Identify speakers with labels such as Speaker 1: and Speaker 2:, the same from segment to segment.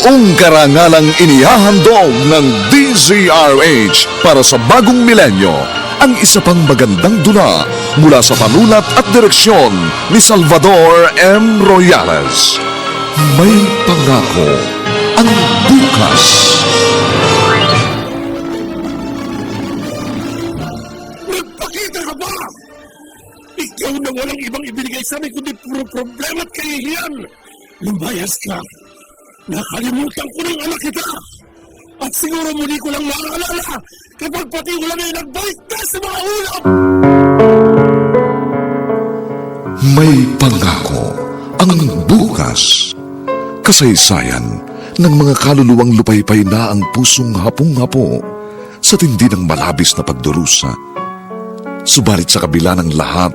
Speaker 1: Buong karangalang inihahandog ng DZRH para sa bagong milenyo ang isa pang magandang dula mula sa panulat at direksyon ni Salvador M. Royales. May pangako ang bukas.
Speaker 2: Magpakita ka ba? Ikaw na walang ibang ibinigay sa amin kundi puro problema at kahihiyan. Lumayas ka. Nakalimutan ko ng anak kita. At siguro muli ko lang maaalala kapag pati ulan ay nagbaligtas sa mga ulam.
Speaker 1: May pangako ang bukas. Kasaysayan ng mga kaluluwang lupaypay na ang pusong hapong-hapo sa tindi ng malabis na pagdurusa. Subalit sa kabila ng lahat,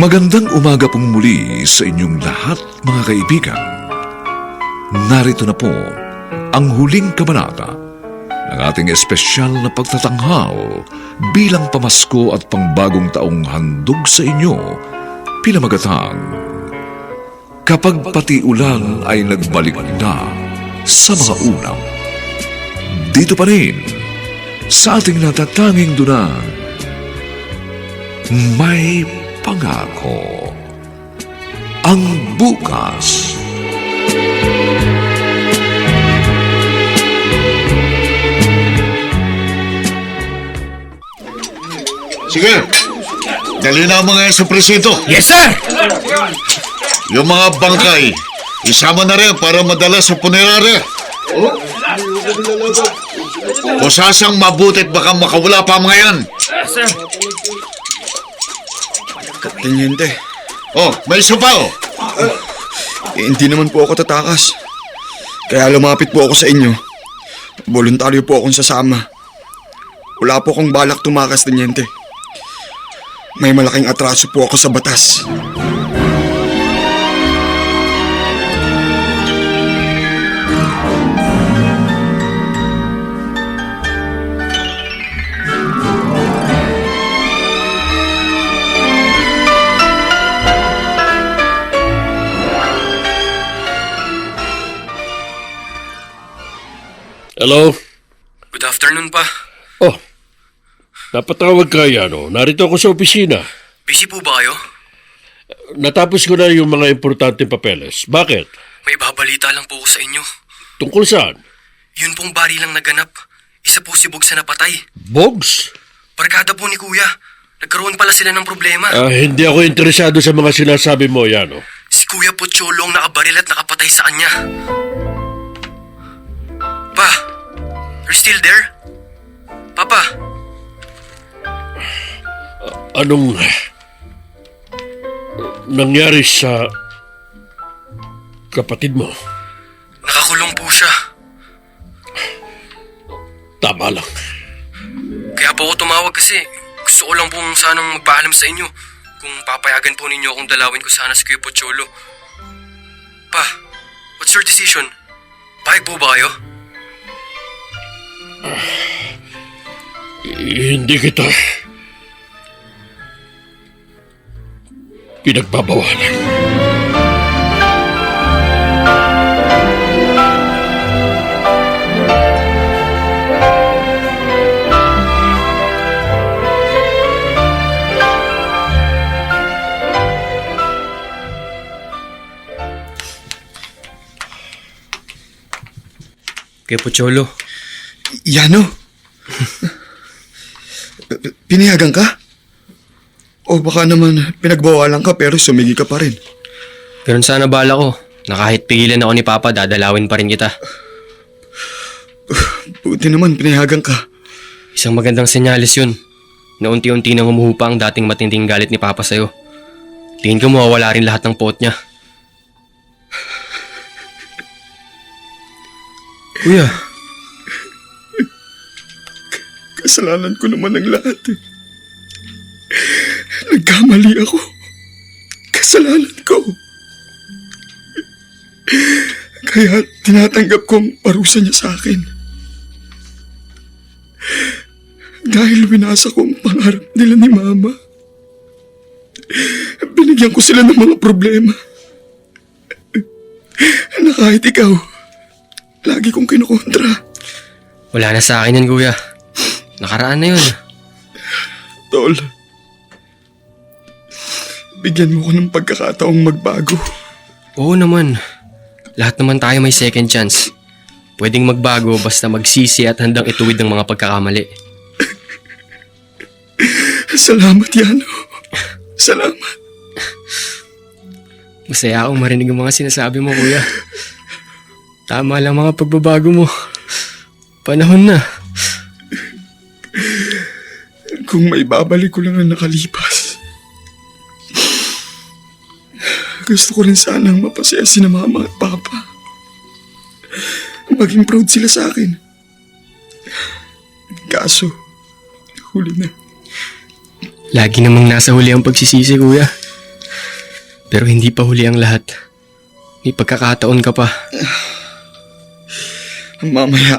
Speaker 1: Magandang umaga pong muli sa inyong lahat mga kaibigan. Narito na po ang huling kabanata ng ating espesyal na pagtatanghal bilang pamasko at pangbagong taong handog sa inyo pinamagatang Kapag pati ulan ay nagbalik na sa mga unang. Dito pa rin sa ating natatanging dunang may pangako. Ang bukas.
Speaker 3: Sige, dali na mo ngayon sa presinto.
Speaker 2: Yes, sir!
Speaker 3: Yung mga bangkay, isama na rin para madala sa punerarya. Kung sasang mabutit baka makawala pa mga yan.
Speaker 4: Tanyente,
Speaker 3: Oh, may isa pa oh.
Speaker 4: eh, hindi naman po ako tatakas. Kaya lumapit po ako sa inyo. Voluntaryo po akong sasama. Wala po akong balak tumakas, Tanyente. May malaking atraso po ako sa batas.
Speaker 2: Hello?
Speaker 5: Good afternoon pa.
Speaker 2: Oh, napatawag ka yan, oh. Narito ako sa opisina.
Speaker 5: Busy po ba kayo?
Speaker 2: Natapos ko na yung mga importanteng papeles. Bakit?
Speaker 5: May babalita lang po ako sa inyo.
Speaker 2: Tungkol saan?
Speaker 5: Yun pong bari lang naganap. Isa po si Bog sa napatay.
Speaker 2: Bogs?
Speaker 5: Barkada po ni Kuya. Nagkaroon pala sila ng problema.
Speaker 2: Ah, hindi ako interesado sa mga sinasabi mo yan, oh.
Speaker 5: Si Kuya Pocholo ang nakabaril at nakapatay sa kanya. Pa, you're still there? Papa,
Speaker 2: Anong nangyari sa kapatid mo?
Speaker 5: nakakulong po siya.
Speaker 2: Tama lang.
Speaker 5: Kaya po ako tumawag kasi gusto ko lang pong sanang magpaalam sa inyo kung papayagan po ninyo akong dalawin ko sana si Kuya Pocholo. Pa, what's your decision? Pahig po ba kayo?
Speaker 2: Uh, hindi kita pinagbabawalan.
Speaker 5: Kaya Pocholo,
Speaker 4: Yano? Pinayagan ka? O baka naman pinagbawalan ka pero sumigi ka pa rin.
Speaker 5: ganun sana bala ko na kahit pigilan ako ni Papa, dadalawin pa rin kita.
Speaker 4: Buti naman pinayagan ka.
Speaker 5: Isang magandang senyales yun na unti-unti nang humuhupa ang dating matinding galit ni Papa sa'yo. Tingin ko mawawala rin lahat ng pot niya. Kuya,
Speaker 4: Kasalanan ko naman ang lahat eh. Nagkamali ako. Kasalanan ko. Kaya tinatanggap ko ang parusa niya sa akin. Dahil winasa ko ang pangarap nila ni Mama. Binigyan ko sila ng mga problema. Na kahit ikaw, lagi kong kinukontra.
Speaker 5: wala na sa akin yan kuya. Nakaraan na yun.
Speaker 4: Tol, bigyan mo ko ng pagkakataong magbago.
Speaker 5: Oo naman. Lahat naman tayo may second chance. Pwedeng magbago basta magsisi at handang ituwid ng mga pagkakamali.
Speaker 4: Salamat, Yano. Salamat.
Speaker 5: Masaya akong marinig ang mga sinasabi mo, kuya. Tama lang mga pagbabago mo. Panahon na.
Speaker 4: Kung may babalik ko lang ang nakalipas. Gusto ko rin sanang mapasaya si na mama at papa. Maging proud sila sa akin. Kaso, huli na.
Speaker 5: Lagi namang nasa huli ang pagsisisi, kuya. Pero hindi pa huli ang lahat. May pagkakataon ka pa.
Speaker 4: Mamaya,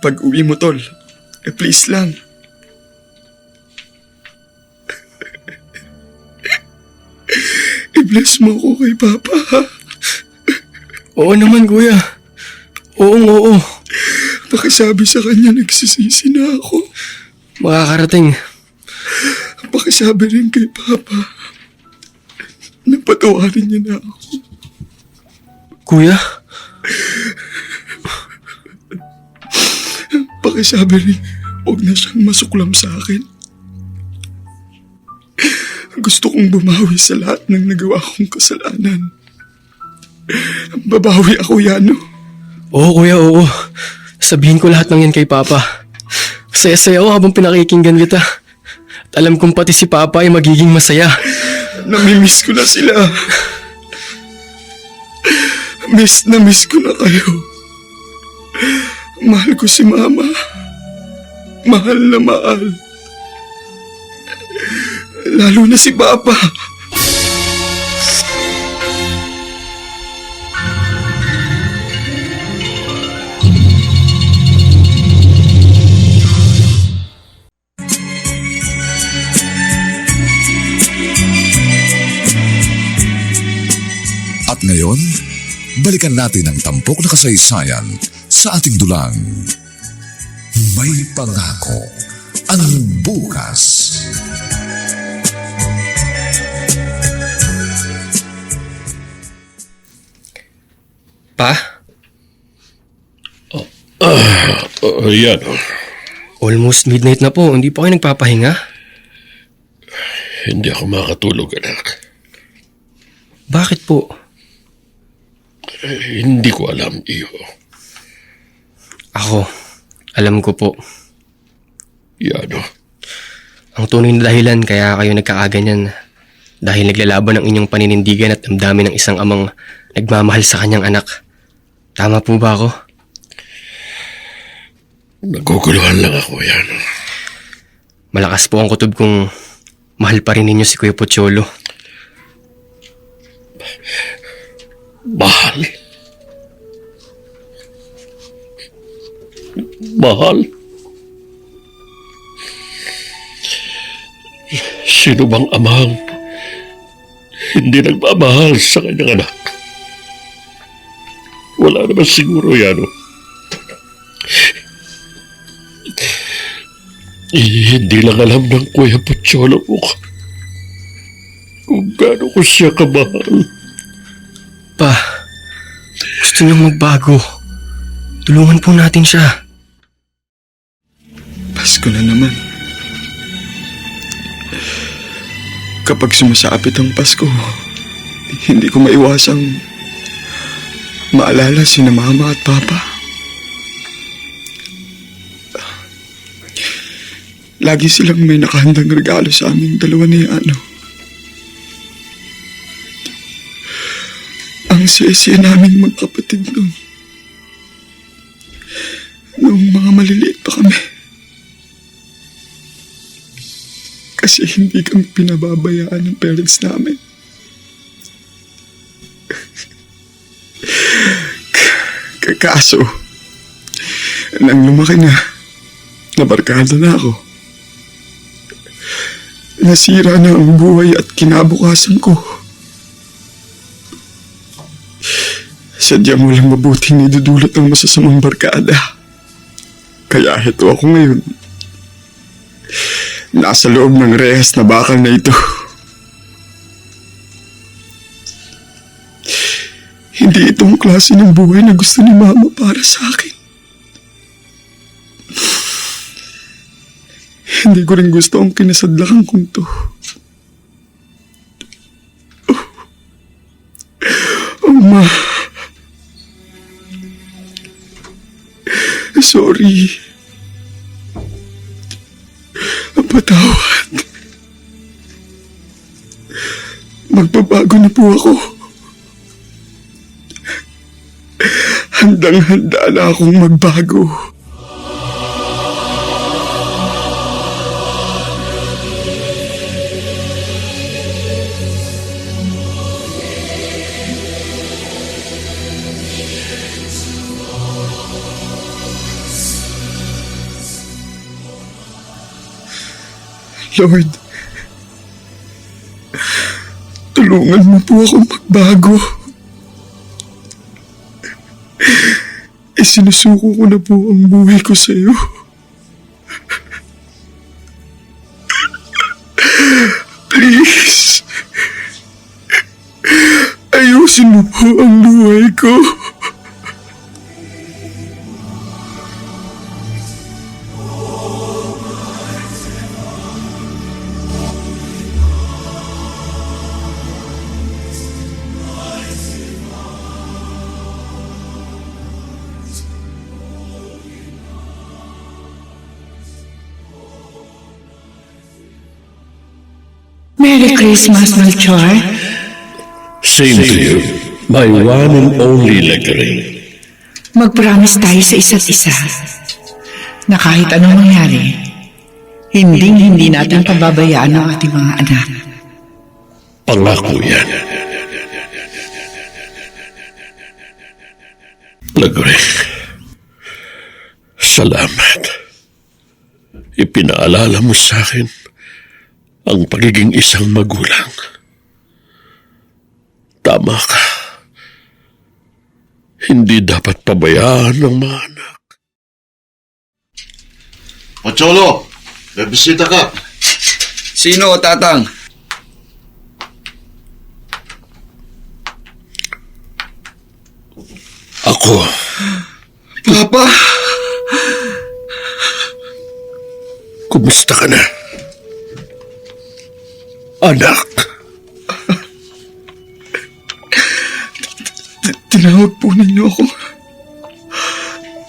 Speaker 4: pag uwi mo, tol, eh please lang. I-bless mo ako kay Papa, ha?
Speaker 5: Oo naman, kuya. Oo, oo.
Speaker 4: Pakisabi sa kanya nagsisisi na ako.
Speaker 5: Makakarating.
Speaker 4: Pakisabi rin kay Papa. Napatawarin niya na ako.
Speaker 5: Kuya?
Speaker 4: Pakisabi rin, huwag na siyang masuklam sa akin. Gusto kong bumawi sa lahat ng nagawa kong kasalanan. Babawi ako, Yano.
Speaker 5: Oo, kuya, oo. Sabihin ko lahat ng yan kay Papa. Saya-saya ako habang pinakikinggan kita. At alam kong pati si Papa ay magiging masaya.
Speaker 4: Namimiss ko na sila. Miss na miss ko na kayo. Mahal ko si Mama. Mahal na mahal. Lalo na si Papa.
Speaker 1: At ngayon, balikan natin ang tampok na kasaysayan sa ating dulang. May pangako ang bukas.
Speaker 5: Pa?
Speaker 2: Uh, yan.
Speaker 5: Almost midnight na po. Hindi pa kayo nagpapahinga?
Speaker 2: Hindi ako makatulog, anak.
Speaker 5: Bakit po?
Speaker 2: Eh, hindi ko alam, iyo.
Speaker 5: Ako, alam ko po.
Speaker 2: Yano.
Speaker 5: Ang tunay na dahilan kaya kayo nagkakaganyan. Dahil naglalaban ang inyong paninindigan at damdamin ng isang amang nagmamahal sa kanyang anak. Tama po ba ako?
Speaker 2: Naguguluhan lang ako, yan.
Speaker 5: Malakas po ang kutob kung mahal pa rin ninyo si Kuya Pocholo.
Speaker 2: Mahal. Mahal. Sino bang amang hindi nagmamahal sa kanyang anak? Wala naman siguro yan. oh. Eh, hindi lang alam ng Kuya Pocholo mo kung gaano ko siya kamahal.
Speaker 5: Pa, gusto niyong magbago. Tulungan po natin siya.
Speaker 4: Pasko na naman. Kapag sumasapit ang Pasko, hindi ko maiwasang maalala si na mama at papa. Lagi silang may nakahandang regalo sa aming dalawa ni ano. Ang sesiya naming magkapatid noon. Noong mga maliliit pa kami. Kasi hindi kami pinababayaan ng parents namin. K- Kaso, nang lumaki na, nabarkada na ako. Nasira na ang buhay at kinabukasan ko. Sadyang walang mabuting idudulot ng masasamang barkada. Kaya heto ako ngayon. Nasa loob ng rehas na bakal na ito. Hindi itong klase ng buhay na gusto ni Mama para sa akin. Hindi ko rin gusto ang kinasadlakan kong to. Oh, oh Ma. Sorry. Patawad. Magbabago na po ako. Handang-handa na akong magbago. Lord, tulungan mo po ako magbago. Isinusuko ko na po ang buhay ko sa iyo. Please, ayusin mo po ang buhay ko.
Speaker 6: Merry Christmas, Melchor.
Speaker 2: Same to you, my one and only Lecterin.
Speaker 6: Mag-promise tayo sa isa't isa na kahit anong mangyari, hindi hindi natin pababayaan ang ating mga anak.
Speaker 2: Pangako yan. Lagre, salamat. Ipinaalala mo sa akin ang pagiging isang magulang. Tama ka. Hindi dapat pabayaan ng mga anak.
Speaker 3: Pocholo, may bisita ka.
Speaker 4: Sino, Tatang?
Speaker 2: Ako,
Speaker 4: Papa!
Speaker 2: kumusta ka na? Anak,
Speaker 4: Tinawag po ninyo ako.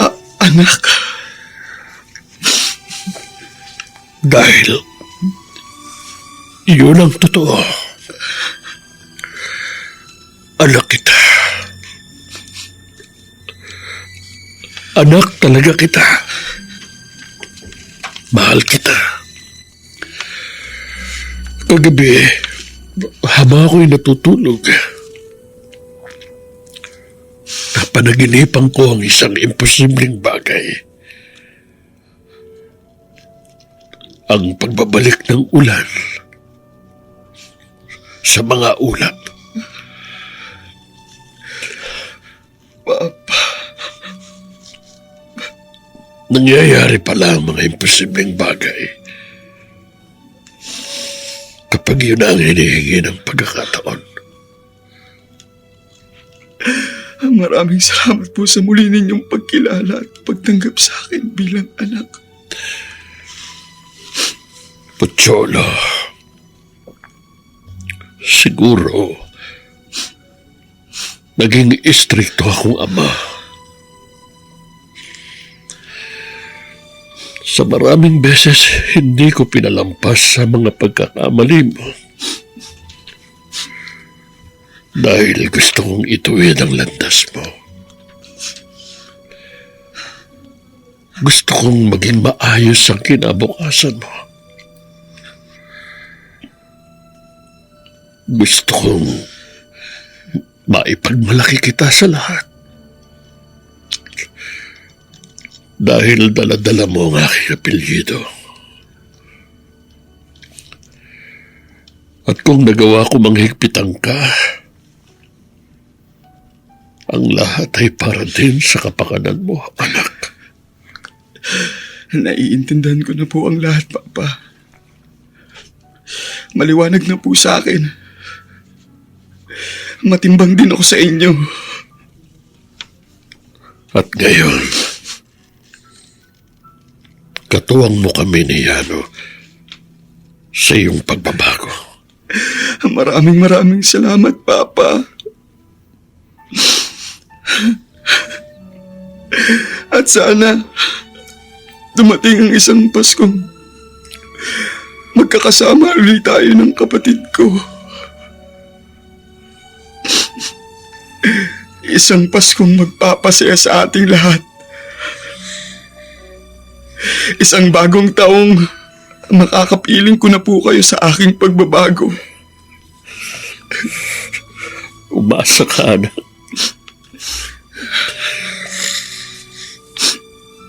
Speaker 4: A- anak.
Speaker 2: dahil yun ang totoo. Anak kita. Anak talaga kita. Mahal kita. Kagabi, habang ako'y natutulog, napanaginipan ko ang isang imposibleng bagay. Ang pagbabalik ng ulan sa mga ulap. Nangyayari pala ang mga imposibleng bagay. Kapag yun ang hinihingi ng pagkakataon.
Speaker 4: Maraming salamat po sa muli ninyong pagkilala at pagtanggap sa akin bilang anak.
Speaker 2: Pocholo. Siguro, naging istrikto akong ama. Sa maraming beses, hindi ko pinalampas sa mga pagkakamali mo. Dahil gusto kong ituwid ang landas mo. Gusto kong maging maayos ang kinabukasan mo. Gusto kong maipagmalaki kita sa lahat. Dahil daladala mo ang aking apelyido. At kung nagawa ko manghigpitan ka, ang lahat ay para din sa kapakanan mo, anak.
Speaker 4: Naiintindihan ko na po ang lahat, Papa. Maliwanag na po sa akin. Matimbang din ako sa inyo.
Speaker 2: At ngayon, katuwang mo kami ni Yano sa iyong pagbabago.
Speaker 4: Maraming maraming salamat, Papa. At sana dumating ang isang Paskong magkakasama ulit tayo ng kapatid ko. Isang Paskong magpapasaya sa ating lahat. Isang bagong taong makakapiling ko na po kayo sa aking pagbabago.
Speaker 2: Umasa ka, anak.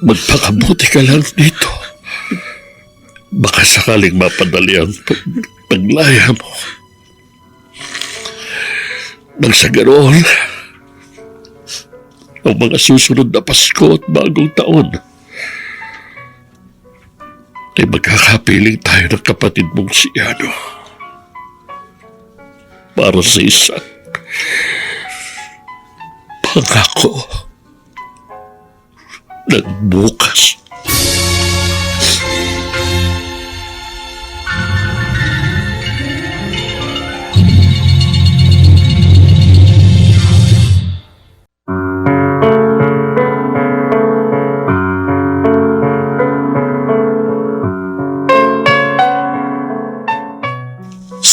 Speaker 2: Magpakabuti ka lang dito. Baka sakaling mapadali ang pag- paglaya mo. Nang sa garoon, ang mga susunod na Pasko at bagong taon, ay magkakapiling tayo ng kapatid mong si Ano. Para sa isang pangako ng bukas.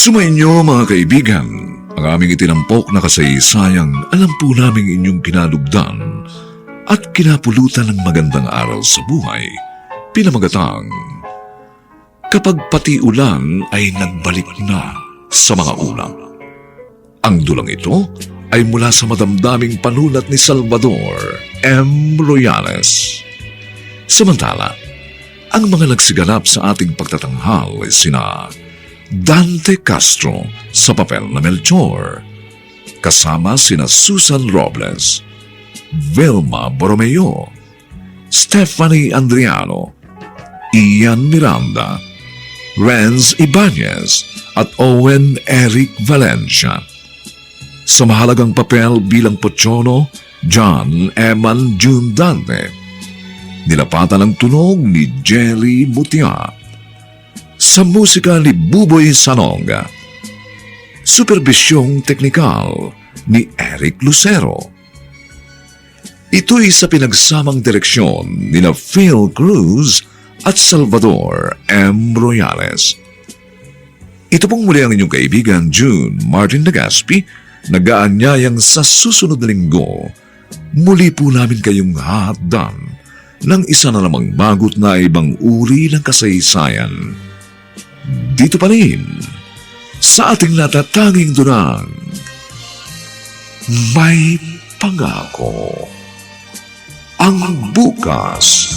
Speaker 1: Sumainyo mga kaibigan, ang aming itinampok na kasaysayang alam po naming inyong kinalugdan at kinapulutan ng magandang aral sa buhay, pinamagatang Kapag pati ulan ay nagbalik na sa mga ulam. Ang dulang ito ay mula sa madamdaming panulat ni Salvador M. Royales. Samantala, ang mga nagsiganap sa ating pagtatanghal ay sina Dante Castro sa papel na Melchor, kasama sina Susan Robles, Vilma Borromeo, Stephanie Andriano, Ian Miranda, Renz Ibanez at Owen Eric Valencia. Sa mahalagang papel bilang Pochono, John Eman June Dante. Nilapatan ng tunog ni Jerry Mutia sa musika ni Buboy Sanonga. Superbisyong teknikal ni Eric Lucero. Ito'y sa pinagsamang direksyon ni na Phil Cruz at Salvador M. Royales. Ito pong muli ang inyong kaibigan June Martin Nagaspi, nag-aanyayang sa susunod na linggo, muli po namin kayong hahatdan ng isa na namang bagot na ibang uri ng kasaysayan dito pa rin sa ating natatanging durang may pangako. Ang bukas